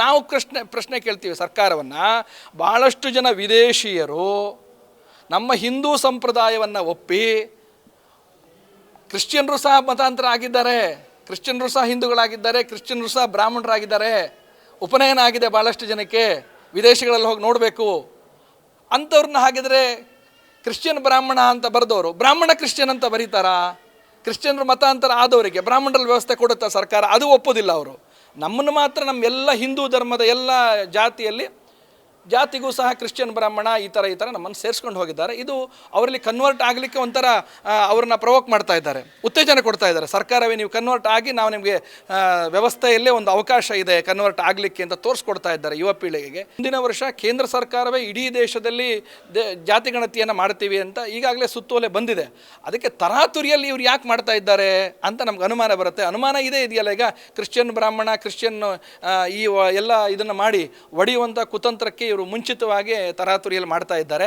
ನಾವು ಪ್ರಶ್ನೆ ಪ್ರಶ್ನೆ ಕೇಳ್ತೀವಿ ಸರ್ಕಾರವನ್ನು ಭಾಳಷ್ಟು ಜನ ವಿದೇಶಿಯರು ನಮ್ಮ ಹಿಂದೂ ಸಂಪ್ರದಾಯವನ್ನು ಒಪ್ಪಿ ಕ್ರಿಶ್ಚಿಯನ್ರು ಸಹ ಮತಾಂತರ ಆಗಿದ್ದಾರೆ ಕ್ರಿಶ್ಚಿಯನ್ರು ಸಹ ಹಿಂದೂಗಳಾಗಿದ್ದಾರೆ. ಕ್ರಿಶ್ಚಿಯನ್ರು ಸಹ ಬ್ರಾಹ್ಮಣರಾಗಿದ್ದಾರೆ. ಉಪನಯನ ಆಗಿದೆ ಭಾಳಷ್ಟು ಜನಕ್ಕೆ. ವಿದೇಶಗಳಲ್ಲಿ ಹೋಗಿ ನೋಡಬೇಕು. ಅಂಥವ್ರನ್ನ ಹಾಗಿದ್ರೆ ಕ್ರಿಶ್ಚಿಯನ್ ಬ್ರಾಹ್ಮಣ ಅಂತ ಬರೆದವರು. ಬ್ರಾಹ್ಮಣ ಕ್ರಿಶ್ಚಿಯನ್ ಅಂತ ಬರೀತಾರಾ? ಕ್ರಿಶ್ಚಿಯನ್ರು ಮತಾಂತರ ಆದವರಿಗೆ ಬ್ರಾಹ್ಮಣರಲ್ಲಿ ವ್ಯವಸ್ಥೆ ಕೊಡುತ್ತಾ ಸರ್ಕಾರ? ಅದು ಒಪ್ಪೋದಿಲ್ಲ ಅವರು. ನಮ್ಮನ್ನು ಮಾತ್ರ ನಮ್ಮ ಎಲ್ಲ ಹಿಂದೂ ಧರ್ಮದ ಎಲ್ಲ ಜಾತಿಯಲ್ಲಿ ಜಾತಿಗೂ ಸಹ ಕ್ರಿಶ್ಚಿಯನ್ ಬ್ರಾಹ್ಮಣ ಈ ಥರ ಈ ಥರ ನಮ್ಮನ್ನು ಸೇರಿಸ್ಕೊಂಡು ಹೋಗಿದ್ದಾರೆ. ಇದು ಅವರಲ್ಲಿ ಕನ್ವರ್ಟ್ ಆಗಲಿಕ್ಕೆ ಒಂಥರ ಅವ್ರನ್ನ ಪ್ರವೋಕ್ ಮಾಡ್ತಾ ಇದ್ದಾರೆ. ಉತ್ತೇಜನ ಕೊಡ್ತಾ ಇದ್ದಾರೆ. ಸರ್ಕಾರವೇ ನೀವು ಕನ್ವರ್ಟ್ ಆಗಿ ನಾವು ನಿಮಗೆ ವ್ಯವಸ್ಥೆಯಲ್ಲೇ ಒಂದು ಅವಕಾಶ ಇದೆ ಕನ್ವರ್ಟ್ ಆಗಲಿಕ್ಕೆ ಅಂತ ತೋರಿಸ್ಕೊಡ್ತಾ ಇದ್ದಾರೆ ಯುವ ಪೀಳಿಗೆಗೆ. ಮುಂದಿನ ವರ್ಷ ಕೇಂದ್ರ ಸರ್ಕಾರವೇ ಇಡೀ ದೇಶದಲ್ಲಿ ಜಾತಿ ಗಣತಿಯನ್ನು ಮಾಡ್ತೀವಿ ಅಂತ ಈಗಾಗಲೇ ಸುತ್ತೋಲೆ ಬಂದಿದೆ. ಅದಕ್ಕೆ ತರಾತುರಿಯಲ್ಲಿ ಇವ್ರು ಯಾಕೆ ಮಾಡ್ತಾ ಇದ್ದಾರೆ ಅಂತ ನಮ್ಗೆ ಅನುಮಾನ ಬರುತ್ತೆ. ಅನುಮಾನ ಇದೆ ಇದೆಯಲ್ಲ ಈಗ ಕ್ರಿಶ್ಚಿಯನ್ ಬ್ರಾಹ್ಮಣ, ಕ್ರಿಶ್ಚಿಯನ್ ಈ ಎಲ್ಲ ಇದನ್ನು ಮಾಡಿ ಒಡೆಯುವಂಥ ಕುತಂತ್ರಕ್ಕೆ ಇವರು ಮುಂಚಿತವಾಗಿ ತರಾತುರಿಯಲ್ಲಿ ಮಾಡ್ತಾ ಇದ್ದಾರೆ.